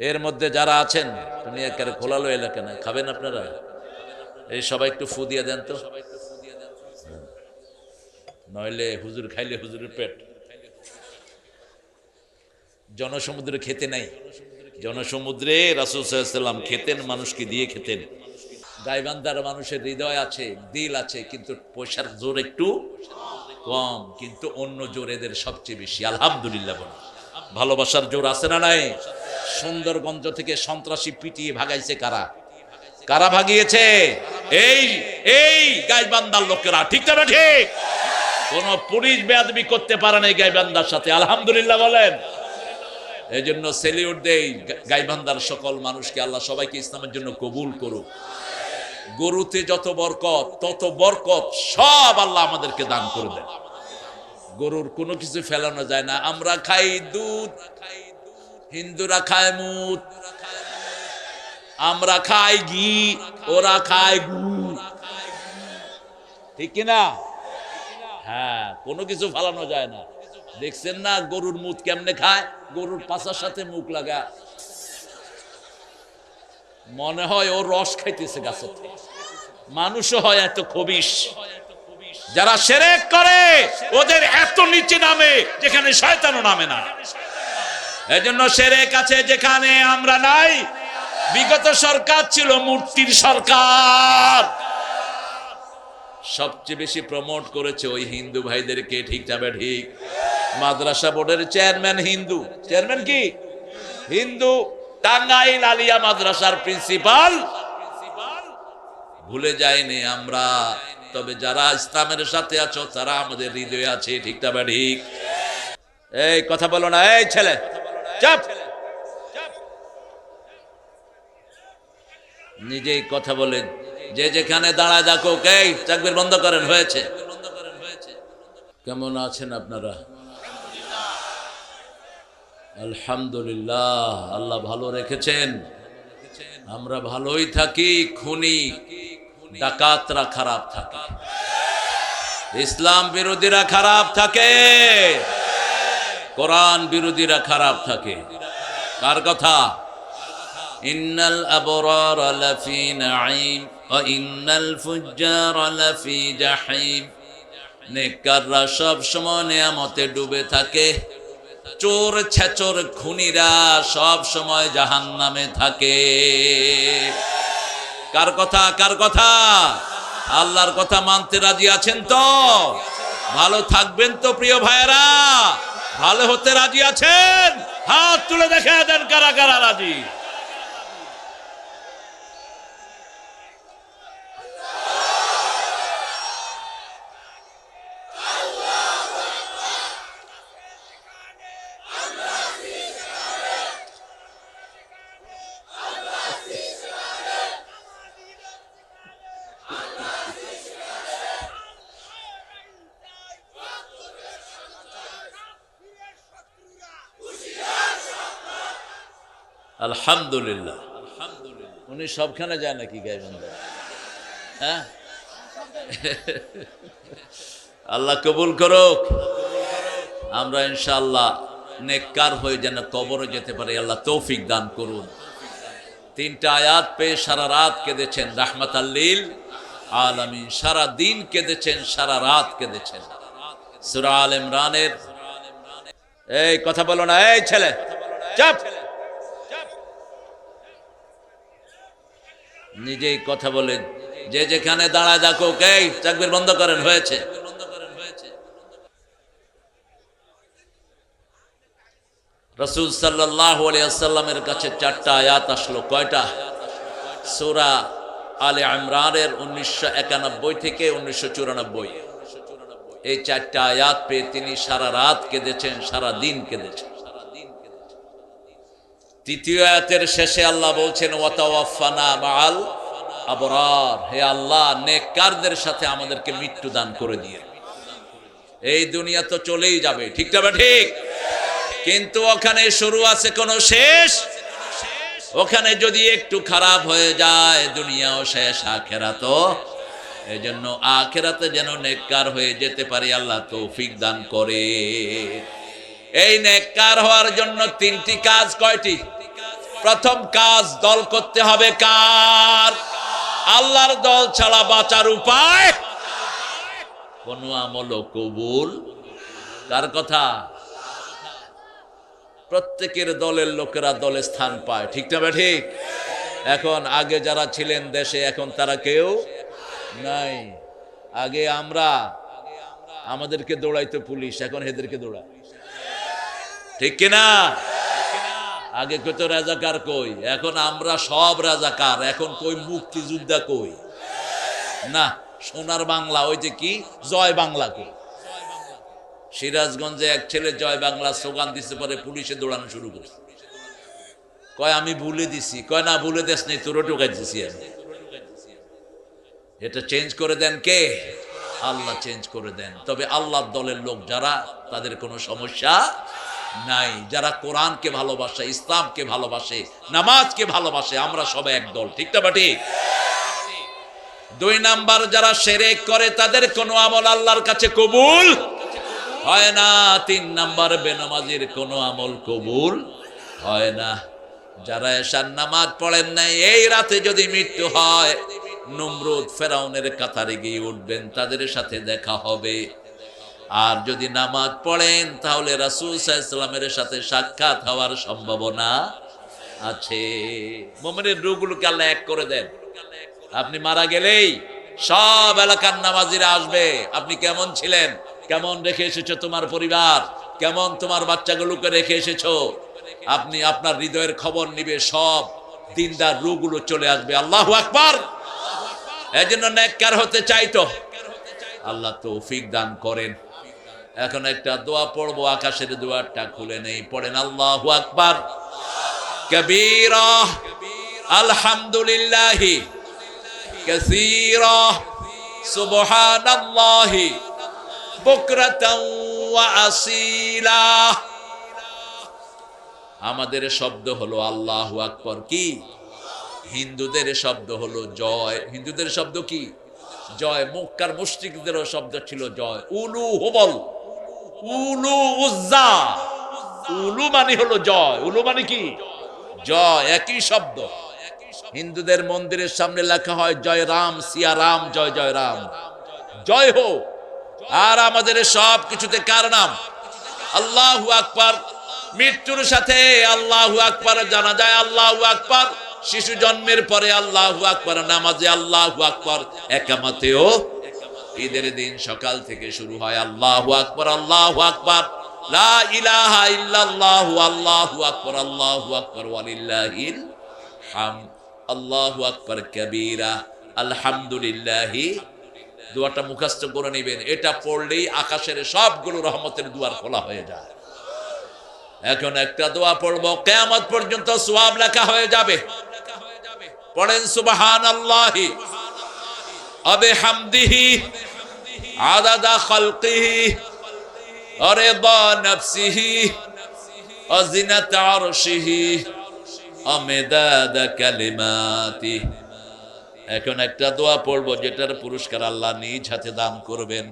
এর মধ্যে যারা আছেন, তুমি একেবারে খোলালো এলাকা না খাবেন আপনারা? এই সবাই একটু ফু দিয়ে দেন তো। নইলে হুজুর খাইলে হুজুরের পেট। জনসমুদ্রে খেতে নাই। জনসমুদ্রে রাসুল সাল্লাম খেতেন, মানুষকে দিয়ে খেতেন। গাইবান্ধার মানুষের হৃদয় আছে, দিল আছে, কিন্তু পয়সার জোর একটু কম, কিন্তু অন্য জোর এদের সবচেয়ে বেশি। আলহামদুলিল্লাহ ভালোবাসার জোর আছে না নাই? সুন্দরগঞ্জ থেকে সন্ত্রাসী পিটিয়ে ভাগাইছে কারা? কারা ভাগিয়েছে? এই এই গাইবান্ধার লোকেরা, ঠিক না ঠিক? কোন পুলিশ বেয়াদবি করতে পারে না এই গাইবান্ধার সাথে, আলহামদুলিল্লাহ বলেন। এই জন্য সেলিউট দেই গাইবান্দার সকল মানুষকে, আল্লাহ সবাইকে ইসলামের জন্য কবুল করুক। গরুতে যত বরকত, তত বরকত সব আল্লাহ আমাদেরকে দান করে দেন। গরুর কোনো কিছু ফেলানো যায় না। আমরা খাই দুধ হিন্দুরা খায় মুদ আমরা খাই ঘি, ওরা খায় গু। ঠিক কিনা হ্যাঁ কোনো কিছু ফালানো যায় না। দেখছেন না গরুর মুখ কেমনে খায়? গরুর পাশার সাথে মুখ লাগা। মনে হয় ও রস খাইতেছে গাছের। মানুষও হয় এত খবিস যারা সেরেক করে, ওদের এত নিচে নামে, যেখানে শয়তানও নামে না। এজন্য সেরেক কাছে যেখানে আমরা নাই, বিগত সরকার ছিল মূর্তির সরকার। সবচেয়ে বেশি প্রমোট করেছে ওই হিন্দু ভাইদেরকে, ঠিক যাবে ঠিক? মাদ্রাসা বোর্ডের চেয়ারম্যান হিন্দু। চেয়ারম্যান কি? হিন্দু। টাঙ্গাইল আলিয়া মাদ্রাসার প্রিন্সিপাল। ভুলে যায়নি আমরা। তবে যারা ইসলামের সাথে আছো, তারা আমাদের হৃদয়ে আছে, ঠিক যাবে ঠিক? এই কথা বলো না, এই ছেলে। নিজেই কথা বলেন যে যেখানে দাঁড়ায় দেখো এই চাকরির বন্ধ করেন, হয়েছে। কেমন আছেন আপনারা? আলহামদুলিল্লাহ, আল্লাহ ভালো রেখেছেন। আমরা ভালোই থাকি, খুনি, ডাকাতরা খারাপ থাকে। ইসলাম বিরোধীরা খারাপ থাকে। কোরআন বিরোধীরা খারাপ থাকে। কার কথা? ইন্নাল আবরার লাফি নাঈম ওয়া ইন্নাল ফুজ্জার লাফি জাহিম। নেককাররা সব সময় নিয়ামতে ডুবে থাকে। চোর ছেচোর খুনিরা সব সময় জাহান্নামে থাকে। কার কথা? কার কথা? আল্লাহর কথা মানতে রাজি আছেন তো? ভালো থাকবেন তো প্রিয় ভাইয়েরা। ভালো হতে রাজি আছেন? হাত তুলে দেখে দেন কারা কারা রাজি। আলহামদুলিল্লাহ। উনি সবখানে যায় নাকি গাইবান্ধা? হ্যাঁ? আল্লাহ কবুল করুক। আমরা ইনশাআল্লাহ নেককার হয়ে যেন কবরে যেতে পারি। আল্লাহ তৌফিক দান করুন। তিনটা আয়াত পেয়ে সারা রাত কেঁদেছেন রাহমাত আল্লিল আলামিন। সারা দিন কেঁদেছেন সারা রাত কেঁদেছেন। সুরা আল ইমরানের। এই কথা বলো না এই ছেলে। চাপ। নিজেই কথা বলেন যে যেখানে দাঁড়ায় দেখো কে চাকরির বন্ধ করেন, হয়েছে। রসুল সাল্লাহ আলিয়াল্লামের কাছে চারটা আয়াত আসলো, কয়টা? সুরা আলে ইমরানের উনিশশো একানব্বই থেকে উনিশশো চুরানব্বই। এই চারটা আয়াত পেয়ে তিনি সারা রাত কেঁদেছেন, সারা দিন কেঁদেছেন। তৃতীয় আয়াতের শেষে আল্লাহ বলছেন, ওয়াতাওয়াফানা মাআল আবরার। হে আল্লাহ, নেককারদের সাথে আমাদেরকে মৃত্যু দান করে দিয়ে। এই দুনিয়া তো চলেই যাবে, ঠিক যাবে ঠিক? কিন্তু ওখানে শুরু আছে কোনো শেষ? ওখানে যদি একটু খারাপ হয়ে যায়, দুনিয়াও শেষ আখেরা তো এই জন্য আখেরাতে যেন নেককার হয়ে যেতে পারি, আল্লাহ তৌফিক দান করে। এই নেককার হওয়ার জন্য তিনটি কাজ কয়টি? প্রথম কাজ দল করতে হবে কার? আল্লাহর দল ছাড়া বাঁচার উপায়? কোন আমল কবুল? কার কথা? প্রত্যেকের দলের লোকেরা দলে স্থান পায়, ঠিক না ঠিক? এখন আগে যারা ছিলেন দেশে, এখন তারা কেউ নাই। আগে আমরা, আমাদেরকে দৌড়াইতো পুলিশ, এখন এদেরকে দৌড়ায়। ঠিক কিনা? আগে কত রাজাকার কই? এখন আমরা সব রাজাকার, এখন কই মুক্তিযোদ্ধা কই? না, সোনার বাংলা, ওই যে কি? জয় বাংলা কই? সিরাজগঞ্জে এক ছেলে জয় বাংলা স্লোগান দিতে পরে পুলিশে দৌড়ানো শুরু করে কয়, আমি ভুলে দিছি। কয়, না, ভুলে দেশ নেই তোরও টোকাই দিছি আমি। এটা চেঞ্জ করে দেন কে? আল্লাহ চেঞ্জ করে দেন। তবে আল্লাহর দলের লোক যারা, তাদের কোনো সমস্যা নাই। যারা কোরআনকে ভালোবাসে, ইসলামকে ভালোবাসে, নামাজকে ভালোবাসে, আমরা সবাই এক দল ঠিক না বা ঠিক দুই নাম্বার, যারা সেরেক করে, তাদের কোনো আমল আল্লাহর কাছে কবুল হয় না। তিন নাম্বার, বেনামাজির কোনো আমল কবুল হয় না। যারা এসার নামাজ পড়েন নাই, এই রাতে যদি মৃত্যু হয়, নমরুদ ফেরাউনের কাতারে গিয়ে উঠবেন, তাদের সাথে দেখা হবে। আর যদি নামাজ পড়েন, তাহলে রাসুল সাল্লামের সাথে সাক্ষাৎ হওয়ার সম্ভাবনা আছে। মোমেনের রোগগুলোকে আল্লাহ এক করে দেন। আপনি মারা গেলেই সব এলাকার নামাজিরা আসবে। আপনি কেমন ছিলেন? কেমন রেখে এসেছ তোমার পরিবার? কেমন তোমার বাচ্চাগুলোকে রেখে এসেছ? আপনি আপনার হৃদয়ের খবর নিবে, সব দিনদার রুগুলো চলে আসবে। আল্লাহ আকবার! এই জন্য হতে চাইতো। আল্লাহ তৌফিক দান করেন। এখন একটা দোয়া পড়ব, আকাশের দোয়ারটা খুলে নেই, পড়েন আল্লাহ আকবর। কবির, আলহামদুলিল্লাহ। কসির সুবহান আসিলা। আমাদের শব্দ হলো আল্লাহ আকবর কি? হিন্দুদের শব্দ হলো জয়। হিন্দুদের শব্দ কি? জয়। মুক্কার মুস্তিকদেরও শব্দ ছিল জয়। উলু হবল। উলু উজ্জা। উলু মানে হলো জয়। উলু মানে কি? জয়, একই শব্দ। হিন্দুদের মন্দিরের সামনে লেখা হয়, জয় রাম, সিয়া রাম, জয় জয় রাম। জয় হো আর আমাদের সব কিছুতে কার নাম? আল্লাহু আকবার। মৃত্যুর সাথে আল্লাহু আকবার জানা যায়, আল্লাহু আকবার। শিশু জন্মের পরে আল্লাহু আকবার, নামাজে আল্লাহু আকবার, একামাতেও ঈদের দিন সকাল থেকে শুরু হয় আল্লাহু আকবার আল্লাহু আকবার। লা ইলাহা ইল্লাল্লাহু, আল্লাহু আকবার আল্লাহু আকবার, ওয়ালিল্লাহিল হামদ। আল্লাহু আকবার কবীরা দোয়াটা মুখস্থ করে নেবেন। এটা পড়লেই আকাশের সবগুলো রহমতের দুয়ার খোলা হয়ে যায়। এখন একটা দোয়া পড়ব, কেয়ামত পর্যন্ত সোয়াব লেখা হয়ে যাবে। পড়েন সুবাহান আল্লাহি হামদিহি এখন একটা দোয়া পড়ব যেটার পুরস্কার আল্লাহ নিজ হাতে দান করবেন।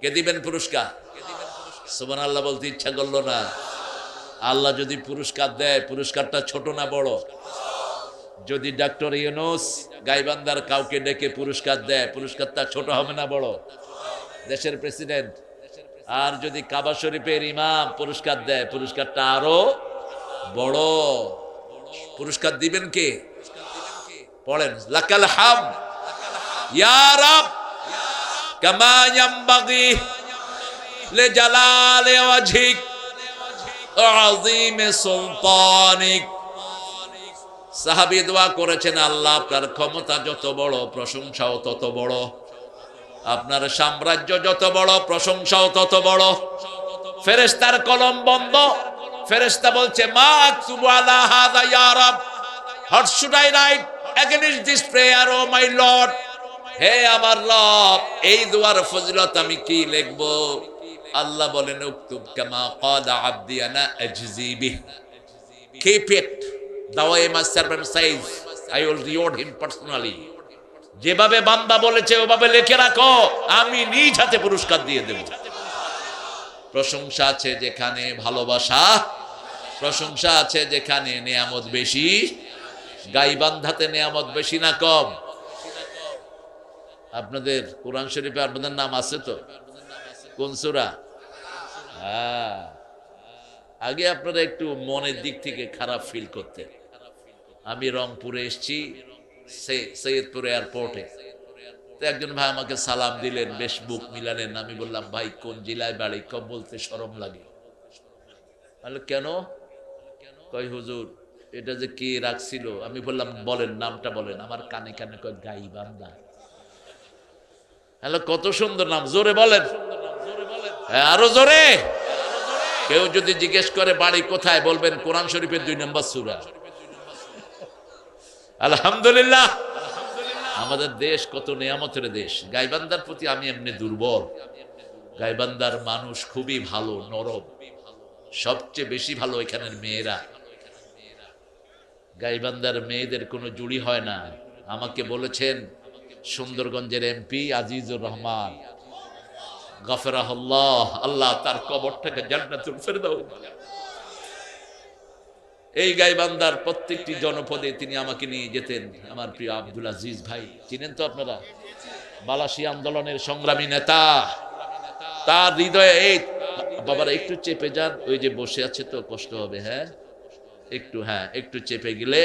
কে দিবেন পুরস্কার? সুবান আল্লাহ বলতে ইচ্ছা করল না। আল্লাহ যদি পুরস্কার দেয়, পুরস্কারটা ছোট না বড়? যদি ডক্টর ইউনুস গাইবান্দার কাউকে ডেকে পুরস্কার দেয়, পুরস্কারটা ছোট হবে না বড়? দেশের প্রেসিডেন্ট। আর যদি কাবা শরীফের ইমাম পুরস্কার দেয়, পুরস্কারটা আরও বড়। পুরস্কার দিবেন কে? পড়েন, লাকাল হাম। ইয়া রাব, কামা ইয়ামবাগি লে জালালে ওয়াজহিক আযীম সুলতানিক। সাহাবী দোয়া করেছেন, আল্লাহ আপনার ক্ষমতা যত বড়, প্রশংসাও তত বড়। আপনার সাম্রাজ্য যত বড়, প্রশংসাও তত বড়। ফেরেশতার কলম বন্ধ। ফেরেশতা বলছে, may I write this prayer O my Lord হে আমার এই আমি কি লিখব? আল্লাহ বলেন, উক্তুব কামা ক্বালা আবদি keep it my servant says, I will reward him personally. যেভাবে বান্দা বলেছে, ওভাবে লিখে রাখো, আমি নিজ হাতে পুরস্কার দিয়ে দেব। প্রশংসা আছে যেখানে ভালোবাসা, প্রশংসা আছে যেখানে নিয়ামত বেশি। গাইবান্ধাতে নিয়ামত বেশি না কম। আপনাদের কোরআন শরীফে আপনাদের নাম আছে তো? কোন সুরা? হ্যাঁ আগে আপনারা একটু মনের দিক থেকে খারাপ ফিল করতেন। আমি রংপুরে এসছি সৈয়দপুর এয়ারপোর্টে তো একজন ভাই আমাকে সালাম দিলেন বেশ বুক মিলালেন। আমি বললাম ভাই কোন জেলায় বাড়ি? কম বলতে সরম লাগে। বলল কেন? কয় হুজুর এটা যে কে রাখছিল? আমি বললাম বলেন নামটা বলেন। আমার কানে কানে কয় গাই বান্দা। হ্যালো কত সুন্দর নাম জোরে বলেন। হ্যাঁ, আরও জোরে। কেউ যদি জিজ্ঞেস করে বাড়ি কোথায়, বলবেন কোরআন শরীফের দুই নম্বর সুরা। আলহামদুলিল্লাহ। আমাদের দেশ কত নিয়ামতের দেশ। গাইবান্দার প্রতি আমি এমনি দুর্বল। গাইবান্দার মানুষ খুবই ভালো, নরম। সবচেয়ে বেশি ভালো এখানের মেয়েরা। গাইবান্দার মেয়েদের কোনো জুড়ি হয় না। আমাকে বলেছেন, সুন্দরগঞ্জের এমপি আজিজুর রহমান গফরাহল্লাহ, আল্লাহ তার কবরটাকে জান্নাতুল ফেরদাউস এই গাইবান্দার প্রত্যেকটি জনপদে তিনি আমাকে নিয়ে যেতেন, আমার প্রিয় আব্দুল আজিজ ভাই। চিনেন তো আপনারা? বালাসী আন্দোলনের সংগ্রামী নেতা। তার হৃদয়ে, এই বাবারা একটু চেপে যান, ওই যে বসে আছে তো, কষ্ট হবে হ্যাঁ? একটু হ্যাঁ একটু চেপে গেলে